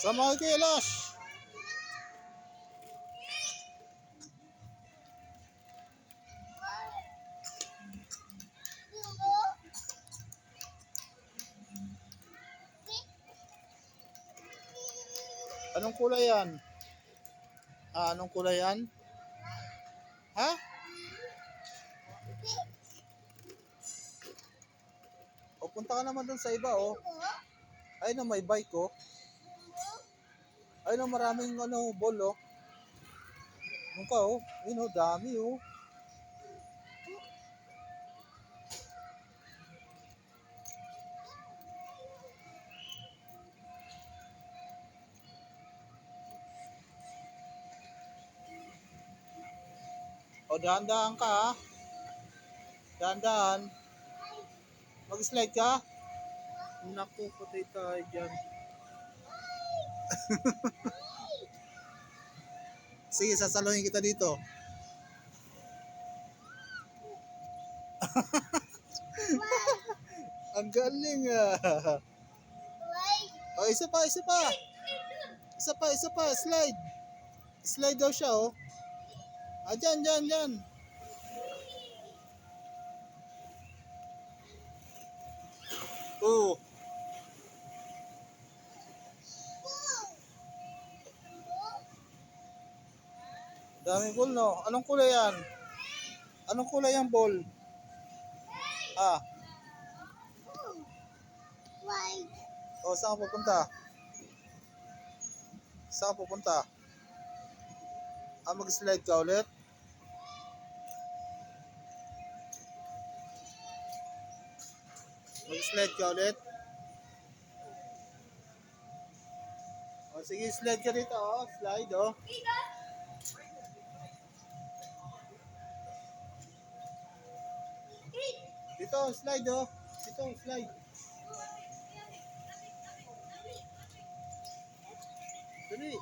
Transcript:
Sa mga kilos. Anong kulay yan? Ah, anong kulay yan? Ha? O punta ka naman dun sa iba, oh. Ay na may bike, oh. Ay na maraming ano, ball, oh. Ka, oh. Ayun, oh, dami, oh. O, dahan-dahan ka, ha? Dahan-dahan. Mag-slide ka? Naku, patay tayo dyan. Sige, sasaluhin kita dito. Ang galing ah. O, isa pa, isa pa. Isa pa, isa pa. Slide. Slide daw siya, oh. Ah, dyan, dyan, dyan. Oh. Daming ball, no? Anong kulay yan? Anong kulay ang ball? Ah, oh, saan ka pupunta? Saan ka pupunta? Ah, mag-slide ka ulit? Mag-slide ka ulit? O, sige, slide ka dito, oh. Slide, oh. Dito, slide, oh. Dito, slide. Dali.